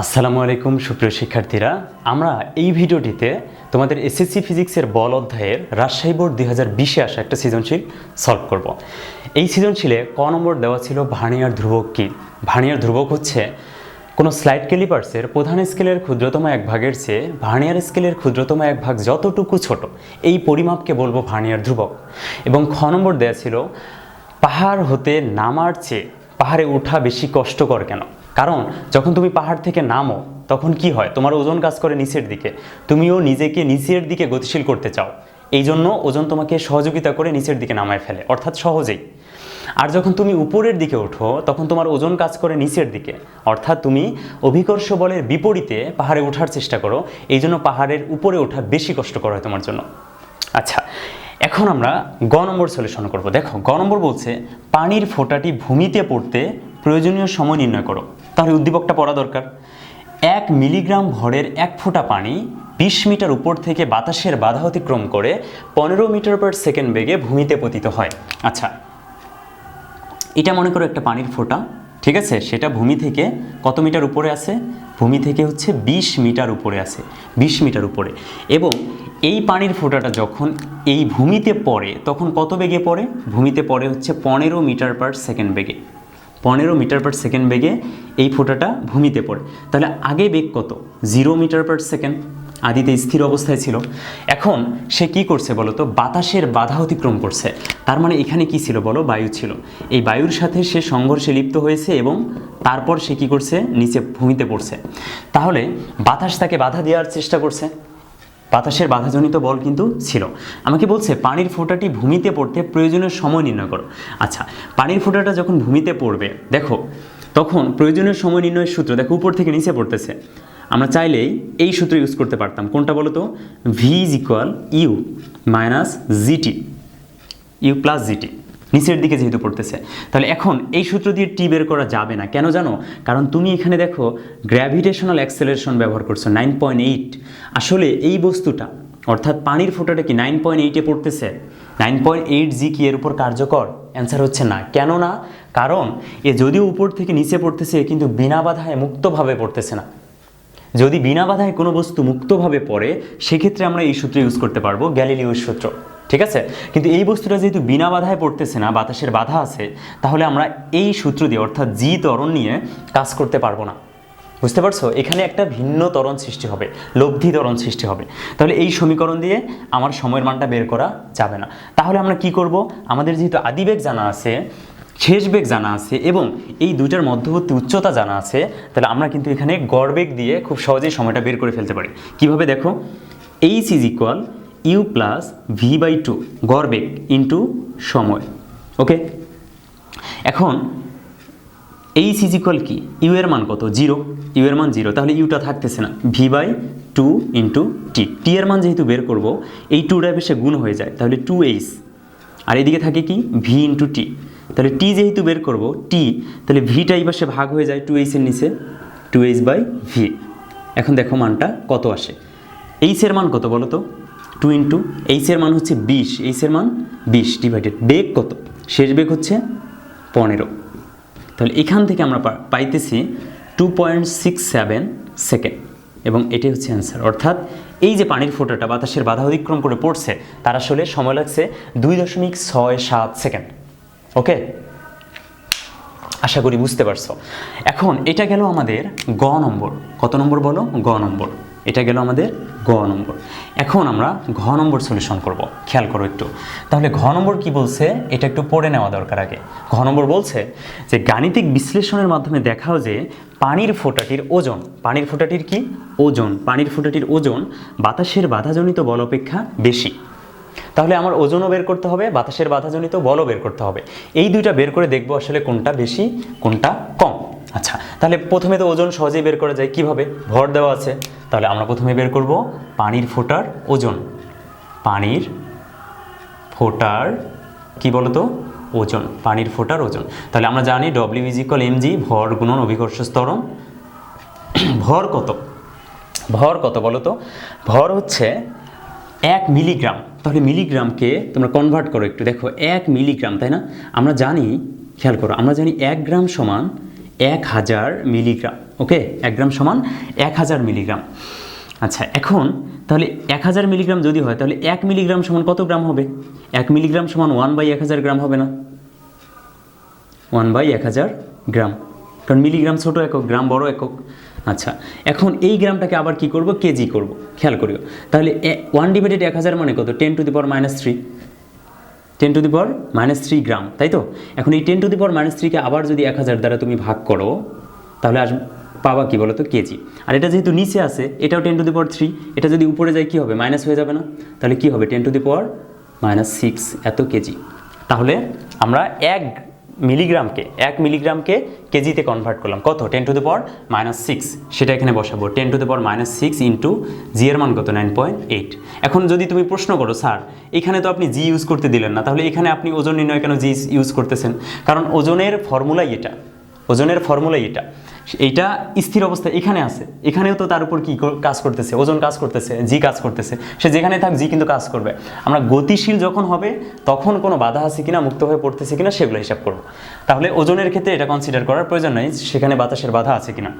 আসসালামু আলাইকুম, সুপ্রিয় শিক্ষার্থীরা। আমরা এই ভিডিওটিতে তোমাদের এসএসসি ফিজিক্সের বল অধ্যায়ের রাজশাহী বোর্ড দুই হাজার বিশে আসা একটা সৃজনশীল সলভ করব। এই সৃজনশীলে ক নম্বর দেওয়া ছিল ভার্নিয়ার ধ্রুবক কী? ভার্নিয়ার ধ্রুবক হচ্ছে কোনো স্লাইড ক্যালিপার্সের প্রধান স্কেলের ক্ষুদ্রতম এক ভাগের চেয়ে ভার্নিয়ার স্কেলের ক্ষুদ্রতম এক ভাগ যতটুকু ছোট, এই পরিমাপকে বলব ভার্নিয়ার ধ্রুবক। এবং খ নম্বর দেওয়া ছিল, পাহাড় হতে নামার চেয়ে পাহাড়ে ওঠা বেশি কষ্টকর কেন? কারণ যখন তুমি পাহাড় থেকে নামো, তখন কি হয়? তোমার ওজন কাজ করে নিচের দিকে। তুমিও নিজেকে নিচের দিকে গতিশীল করতে চাও। এই জন্য ওজন তোমাকে সহযোগিতা করে নিচের দিকে নামায় ফেলে, অর্থাৎ সহজেই। আর যখন তুমি উপরের দিকে ওঠো, তখন তোমার ওজন কাজ করে নিচের দিকে। অর্থাৎ তুমি অভিকর্ষ বলের বিপরীতে পাহাড়ে ওঠার চেষ্টা করো এই জন্য পাহাড়ের উপরে ওঠা বেশি কষ্টকর হয় তোমার জন্য। আচ্ছা এখন আমরা গ নম্বর সলিউশন করব। দেখো, গ নম্বর বলছে, পানির ফোঁটাটি ভূমিতে পড়তে প্রয়োজনীয় সময় নির্ণয় করো। তাহলে উদ্দীপকটা পড়া দরকার। এক মিলিগ্রাম ভরের এক ফোঁটা পানি বিশ মিটার উপর থেকে বাতাসের বাধা অতিক্রম করে পনেরো মিটার পার সেকেন্ড বেগে ভূমিতে পতিত হয়। আচ্ছা এটা মনে করো একটা পানির ফোঁটা, ঠিক আছে? সেটা ভূমি থেকে কত মিটার উপরে আছে? ভূমি থেকে হচ্ছে ২০ মিটার উপরে আছে ২০ মিটার উপরে। এবং এই পানির ফোঁটাটা যখন এই ভূমিতে পড়ে, তখন কত বেগে পড়ে? ভূমিতে পড়ে হচ্ছে পনেরো মিটার পার সেকেন্ড বেগে। পনেরো মিটার পার সেকেন্ড বেগে এই ফোঁটাটা ভূমিতে পড়ে। তাহলে আগে বেগ কত? জিরো মিটার পার সেকেন্ড আদিতে স্থির অবস্থায় ছিল। এখন সে কি করছে বলো তো? বাতাসের বাধা অতিক্রম করছে। তার মানে এখানে কি ছিল বলো? বায়ু ছিল। এই বায়ুর সাথে সে সংঘর্ষে লিপ্ত হয়েছে এবং তারপর সে কি করছে? নিচে ভূমিতে পড়ছে। তাহলে বাতাস তাকে বাধা দেওয়ার চেষ্টা করছে। বাতাসের বাধাজনিত বল কিন্তু ছিল। আমাকে বলছে, পানির ফোঁটাটি ভূমিতে পড়তে প্রয়োজনীয় সময় নির্ণয় করো। আচ্ছা পানির ফোঁটাটা যখন ভূমিতে পড়বে, দেখো, তখন প্রয়োজনীয় সময় নির্ণয়ের সূত্র, দেখো, উপর থেকে নিচে পড়তেছে। আমরা চাইলেই এই সূত্র ইউজ করতে পারতাম। কোনটা বলো তো? V is equal U minus G T U plus G T নিচের দিকে যেহেতু পড়তেছে। তাহলে এখন এই সূত্র দিয়ে টি বের করা যাবে না। কেন জানো? কারণ তুমি এখানে দেখো গ্র্যাভিটেশনাল অ্যাক্সেলারেশন ব্যবহার করছ নাইন পয়েন্ট এইট আসলে এই বস্তুটা, অর্থাৎ পানির ফোঁটাটা কি নাইন পয়েন্ট এইটে পড়তেছে? নাইন পয়েন্ট এইট জি কি এর উপর কার্যকর? অ্যান্সার হচ্ছে না। কেন না? কারণ এ যদিও উপর থেকে নিচে পড়তেছে, কিন্তু বিনা বাধায় মুক্তভাবে পড়তেছে না। যদি বিনা বাধায় কোনো বস্তু মুক্তভাবে পড়ে, সেক্ষেত্রে আমরা এই সূত্র ইউজ করতে পারব, গ্যালিলিওর সূত্র। ঠিক আছে? কিন্তু এই বস্তুটা যেহেতু বিনা বাধায় পড়তেছে না, বাতাসের বাধা আছে, তাহলে আমরা এই সূত্র দিয়ে, অর্থাৎ জি ত্বরণ নিয়ে কাজ করতে পারব না। বুঝতে পারছ? এখানে একটা ভিন্ন ত্বরণ সৃষ্টি হবে, লব্ধি ত্বরণ সৃষ্টি হবে। তাহলে এই সমীকরণ দিয়ে আমার সময়ের মানটা বের করা যাবে না। তাহলে আমরা কি করব? আমাদের যেহেতু আদিবেগ জানা আছে শেষ বেগ জানা আছে, এবং এই দুইটার মধ্যবর্তী উচ্চতা জানা আছে, তাহলে আমরা কিন্তু এখানে গড় বেগ দিয়ে খুব সহজেই সময়টা বের করে ফেলতে পারি। কীভাবে দেখো? H is equal U plus V by two গড় বেগ ইন্টু সময়, ওকে? এখন, এইচ ইজ ইকুয়াল কি? ইউ এর মান কত? জিরো। ইউ এর মান জিরো, তাহলে ইউটা থাকতেছে না। V by two into T. T এর মান যেহেতু বের করব, এই টু টুটা বেশে গুণ হয়ে যায়, তাহলে টু এইচ। আর এদিকে থাকে কি? V into T. তাহলে টি যেহেতু বের করব, টি, তাহলে ভিটা এই পাশে ভাগ হয়ে যায় টু এইচের নিচে, টু এইচ বাই ভি। এখন দেখো মানটা কত আসে? এইচের মান কত বলো তো? টু ইন্টু এইচের মান হচ্ছে বিশ এইচের মান বিশ ডিভাইডেড বেগ কত? শেষ বেগ হচ্ছে পনেরো। তাহলে এখান থেকে আমরা পাইতেছি two point six seven second এবং এটাই হচ্ছে অ্যান্সার অর্থাৎ এই যে পানির ফোঁটাটা বাতাসের বাধা অতিক্রম করে পড়ছে, তার আসলে সময় লাগছে দুই দশমিক ছয় সাত সেকেন্ড ওকে আশা করি বুঝতে পারছ। এখন এটা গেল আমাদের গ নম্বর। কত নম্বর বলো? গ নম্বর। এটা গেল আমাদের গ নম্বর। এখন আমরা ঘ নম্বর সলিউশন করব। খেয়াল করো একটু। তাহলে ঘ নম্বর কি বলছে? এটা একটু পড়ে নেওয়া দরকার আগে। ঘ নম্বর বলছে যে, গাণিতিক বিশ্লেষণের মাধ্যমে দেখাও যে, পানির ফোঁটাটির ওজন, পানির ফোঁটাটির কি? ওজন। পানির ফোঁটাটির ওজন বাতাসের বাধাজনিত বল অপেক্ষা বেশি। তাহলে আমার ওজনও বের করতে হবে, বাতাসের বাধাজনিত বলও বের করতে হবে। এই দুইটা বের করে দেখব আসলে কোনটা বেশি, কোনটা কম। আচ্ছা তাহলে প্রথমে তো ওজন সহজেই বের করা যায়, কীভাবে? ভর দেওয়া আছে। তাহলে আমরা প্রথমে বের করব পানির ফোটার ওজন। পানির ফোটার, কি বলতো? ওজন, পানির ফোটার ওজন। তাহলে আমরা জানি ডব্লিউ এম জি ভর গুণন অভিকর্ষ স্তরণ ভর কত? ভর কত বলো তো ভর হচ্ছে এক মিলিগ্রাম। তাহলে মিলিগ্রামকে তোমরা কনভার্ট করো একটু। দেখো, এক মিলিগ্রাম, তাই না? আমরা জানি, খেয়াল করো, আমরা জানি এক গ্রাম সমান এক হাজার মিলিগ্রাম, ওকে? এক গ্রাম সমান এক হাজার মিলিগ্রাম। আচ্ছা এখন তাহলে এক হাজার মিলিগ্রাম যদি হয়, তাহলে এক মিলিগ্রাম সমান কত গ্রাম হবে? এক মিলিগ্রাম সমান ওয়ান বাই এক হাজার গ্রাম হবে না। ওয়ান বাই এক হাজার গ্রাম। কারণ মিলিগ্রাম ছোট একক, গ্রাম বড় একক। আচ্ছা এখন এই গ্রামটাকে আবার কি করব? কেজি করব। খেয়াল করিও। তাহলে ওয়ান ডিভাইডেড এক হাজার মানে কত? Ten to the power minus three ten to the power minus three gram তাই তো? এখন এই ten to the power minus থ্রিকে আবার যদি এক হাজার দ্বারা তুমি ভাগ করো, তাহলে আস পাবা কি বলো তো কেজি আর এটা যেহেতু নিচে আছে, এটাও ten to the power three এটা যদি উপরে যায় কি হবে? মাইনাস হয়ে যাবে না। তাহলে কি হবে? Ten to the power minus six এত কেজি তাহলে আমরা এক মিলিগ্রামকে, এক মিলিগ্রামকে কেজিতে কনভার্ট করলাম। কত? Ten to the power minus six সেটা এখানে বসাবো। Ten to the power minus six into G এর মান কত? নাইন পয়েন্ট এইট এখন যদি তুমি প্রশ্ন করো, স্যার, এখানে তো আপনি জি ইউজ করতে দিলেন না, তাহলে এখানে আপনি ওজন নির্ণয় কেন জি ইউজ করতেছেন? কারণ ওজনের ফর্মুলাই এটা ওজনের ফর্মুলাই এটা এইটা স্থির অবস্থা এখানে আছে। এখানেও তো তার উপর কি কাজ করতেছে, ওজন কাজ করতেছে, জি কাজ করতেছে। সে যেখানে থাক, জি কিন্তু কাজ করবে। আমরা গতিশীল যখন হবে, তখন কোনো বাধা আছে কিনা, মুক্ত হয়ে পড়তেছে কিনা, সেগুলো হিসাব করব। তাহলে ওজনের ক্ষেত্রে এটা কনসিডার করার প্রয়োজন নেই, সেখানে বাতাসের বাধা আছে কিনা।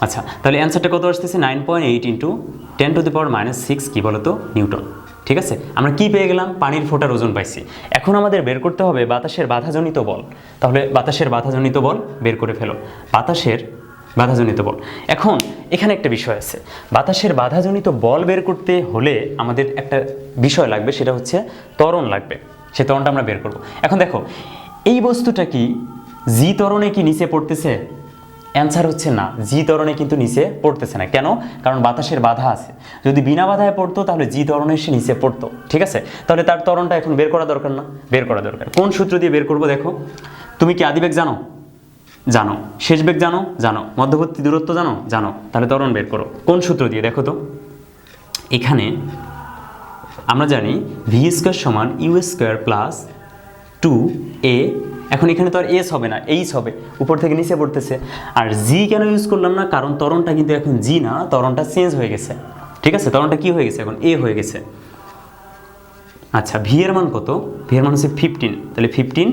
আচ্ছা তাহলে অ্যান্সারটা কত আসতেছে? Nine point eight into ten to the power minus six কী বলতো? নিউটন। ঠিক আছে? আমরা কি পেয়ে গেলাম? পানির ফোটার ওজন পাইছি। এখন আমাদের বের করতে হবে বাতাসের বাধাজনিত বল। তাহলে বাতাসের বাধাজনিত বল বের করে ফেলো। বাতাসের বাধাজনিত বল। এখন এখানে একটা বিষয় আছে। বাতাসের বাধাজনিত বল বের করতে হলে আমাদের একটা বিষয় লাগবে, সেটা হচ্ছে ত্বরণ লাগবে। সে ত্বরণটা আমরা বের করব। এখন দেখো, এই বস্তুটা কি জি ত্বরণে কি নিচে পড়তেছে? অ্যান্সার হচ্ছে না। জি ত্বরণে কিন্তু নিচে পড়তেছে না। কেন? কারণ বাতাসের বাধা আছে। যদি বিনা বাধায় পড়তো, তাহলে জি ত্বরণে সে নিচে পড়তো। ঠিক আছে? তাহলে তার ত্বরণটা এখন বের করা দরকার না। বের করা দরকার। কোন সূত্র দিয়ে বের করব দেখো? তুমি কি আদিবেগ জানো? জানো। শেষ বেগ জানো জানো। মধ্যবর্তী দূরত্ব জানো জানো। তাহলে ত্বরণ বের করো। কোন সূত্র দিয়ে? দেখো তো। এখানে আমরা জানি ভি স্কোয়ার সমান U square plus two A এখন এখানে তো আর এস হবে না এইস হবে। উপর থেকে নিচে পড়তেছে। আর জি কেন ইউজ করলাম না? কারণ তরণটা কিন্তু এখন জি না তরণটা চেঞ্জ হয়ে গেছে। ঠিক আছে? তরণটা কি হয়ে গেছে? এখন এ হয়ে গেছে। আচ্ছা ভি এর মান কত? ভি এর মান হচ্ছে ফিফটিন তাহলে ফিফটিন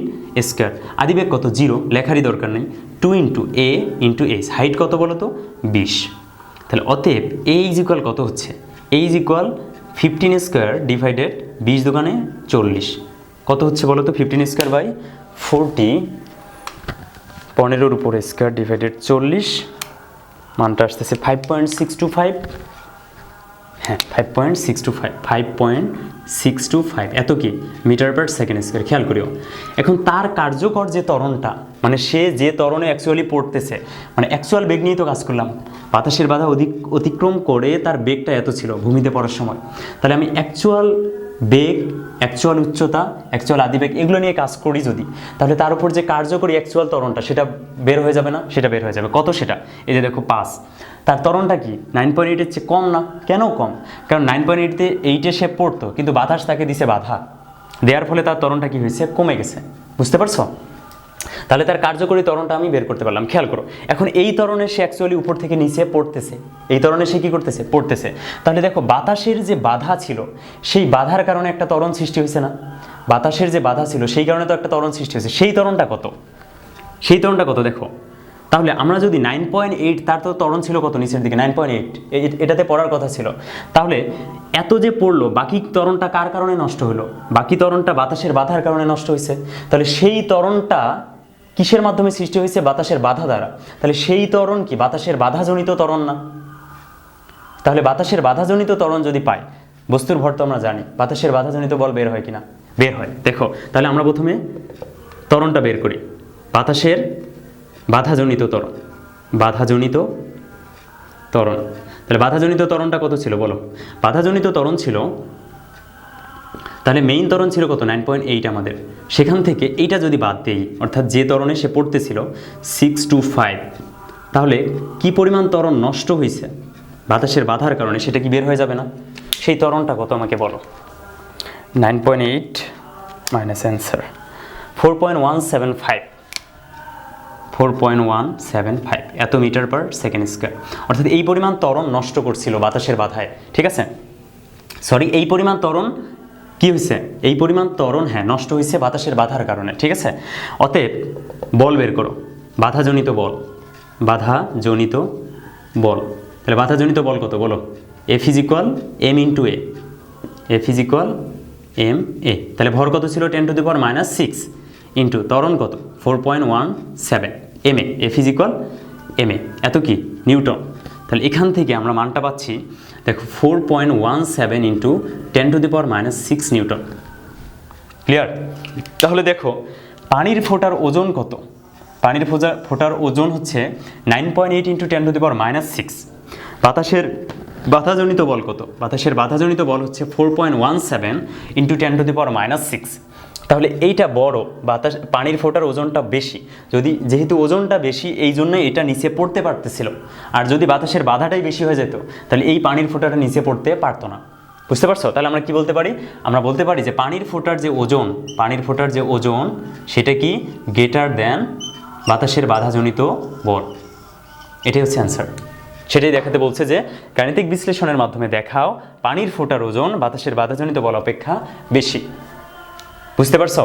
স্কোয়ার। আদিবেগ কত? জিরো। লেখারই দরকার নেই। Two into A into H height কত বলো তো বিশ। তাহলে অতএব এ ইজ ইকুয়াল কত হচ্ছে? A is equal fifteen square divided বিশ দোকানে চল্লিশ। কত হচ্ছে বলো তো ফিফটিন স্কোয়ার বাই ফোরটি। পনেরোর উপরে স্কোয়ার ডিভাইডেড চল্লিশ। মানটা আসতেছে five point six two five হ্যাঁ five point six two five five point six two five এত কি? মিটার পার সেকেন্ড স্কোয়ার খেয়াল করিও। এখন তার কার্যকর যে তরণটা মানে সে যে তরণে অ্যাকচুয়ালি পড়তেছে মানে অ্যাকচুয়াল বেগ নিয়েই তো কাজ করলাম, বাতাসের বাধা অধিক, অতিক্রম করে তার বেগটা এত ছিল, ভূমিতে পড়ার সময়। তাহলে আমি অ্যাকচুয়াল বেগ অ্যাকচুয়াল উচ্চতা অ্যাকচুয়াল আদিবেগ এগুলো নিয়ে কাজ করি যদি, তাহলে তার উপর যে কার্যকরী অ্যাকচুয়াল তরণটা সেটা বের হয়ে যাবে না? সেটা বের হয়ে যাবে। কত সেটা? এই যে দেখো পাস তার ত্বরণটা কি? নাইন পয়েন্ট এইটের চেয়ে কম না? কেন কম? কারণ নাইন পয়েন্ট এইটতে এইটে সে পড়তো, কিন্তু বাতাস তাকে দিছে বাধা। দেওয়ার ফলে তার ত্বরণটা কি হয়েছে? কমে গেছে। বুঝতে পারছ? তাহলে তার কার্যকরী তরণটা আমি বের করতে পারলাম। খেয়াল করো, এখন এই ত্বরণে সে অ্যাকচুয়ালি উপর থেকে নিচে পড়তেছে। এই তরণে সে কী করতেছে? পড়তেছে। তাহলে দেখো, বাতাসের যে বাধা ছিল, সেই বাধার কারণে একটা তরণ সৃষ্টি হয়েছে না? বাতাসের যে বাধা ছিল, সেই কারণে তো একটা তরণ সৃষ্টি হয়েছে। সেই তরণটা কত? সেই তরণটা কত? দেখো তাহলে আমরা যদি নাইন পয়েন্ট এইট তার তো ত্বরণ ছিল কত নিচের দিকে? নাইন পয়েন্ট এইট এটাতে পড়ার কথা ছিল। তাহলে এত যে পড়ল, বাকি ত্বরণটা কার কারণে নষ্ট হলো? বাকি ত্বরণটা বাতাসের বাধার কারণে নষ্ট হয়েছে। তাহলে সেই ত্বরণটা কিসের মাধ্যমে সৃষ্টি হয়েছে? বাতাসের বাধা দ্বারা। তাহলে সেই ত্বরণ কি? বাতাসের বাধাজনিত ত্বরণ না? তাহলে বাতাসের বাধাজনিত ত্বরণ যদি পাই বস্তুর ভর তো আমরা জানি, বাতাসের বাধাজনিত বল বের হয় কিনা? বের হয়। দেখো, তাহলে আমরা প্রথমে ত্বরণটা বের করি। বাতাসের বাধাজনিত ত্বরণ। বাধাজনিত ত্বরণ। তাহলে বাধাজনিত ত্বরণটা কত ছিল বলো? বাধাজনিত ত্বরণ ছিল, তাহলে মেইন ত্বরণ ছিল কত? নাইন পয়েন্ট এইট আমাদের। সেখান থেকে এইটা যদি বাদ দেই, অর্থাৎ যে ত্বরণে সে পড়তেছিল সিক্স টু ফাইভ তাহলে কি পরিমাণ ত্বরণ নষ্ট হয়েছে বাতাসের বাধার কারণে সেটা কি বের হয়ে যাবে না? সেই ত্বরণটা কত আমাকে বলো? Nine point eight minus answer four point one seven five four point one seven five এত মিটার পার সেকেন্ড স্কোয়ার। অর্থাৎ এই পরিমাণ ত্বরণ নষ্ট করছিল বাতাসের বাধায়, ঠিক আছে? সরি এই পরিমাণ ত্বরণ কি হয়েছে? এই পরিমাণ ত্বরণ হ্যাঁ নষ্ট হয়েছে বাতাসের বাধার কারণে, ঠিক আছে? অতএব বল বের করো, বাধাজনিত বল বাধাজনিত বল। তাহলে বাধাজনিত বল কত? বলো। A physical M into A A physical M A তাহলে ভর কত ছিল? Ten to the power minus six into ত্বরণ কত? Four point one seven M A A physical M A এত কি? নিউটন। তাহলে এখান থেকে আমরা মানটা পাচ্ছি, দেখো four point one seven into ten to the power minus six newton. Clear তাহলে দেখো, পানির ফোটার ওজন কত? পানির ফোজা ফোটার ওজন হচ্ছে nine point eight into ten to the power minus six বাতাসের বাধাজনিত বল কত? বাতাসের বাধাজনিত বল হচ্ছে four point one seven into ten to the power minus six তাহলে এইটা বড়, বাতাস, পানির ফোটার ওজনটা বেশি। যদি, যেহেতু ওজনটা বেশি, এই জন্য এটা নিচে পড়তে পারতেছিল। আর যদি বাতাসের বাধাটাই বেশি হয়ে যেত, তাহলে এই পানির ফোটাটা নিচে পড়তে পারতো না। বুঝতে পারছ? তাহলে আমরা কি বলতে পারি? আমরা বলতে পারি যে পানির ফোটার যে ওজন, পানির ফোটার যে ওজন, সেটা কি গ্রেটার দেন বাতাসের বাধাজনিত বল? এটাই হচ্ছে অ্যান্সার সেটাই দেখাতে বলছে যে গাণিতিক বিশ্লেষণের মাধ্যমে দেখাও পানির ফোটার ওজন বাতাসের বাধাজনিত বল অপেক্ষা বেশি। বুঝতে পারছ?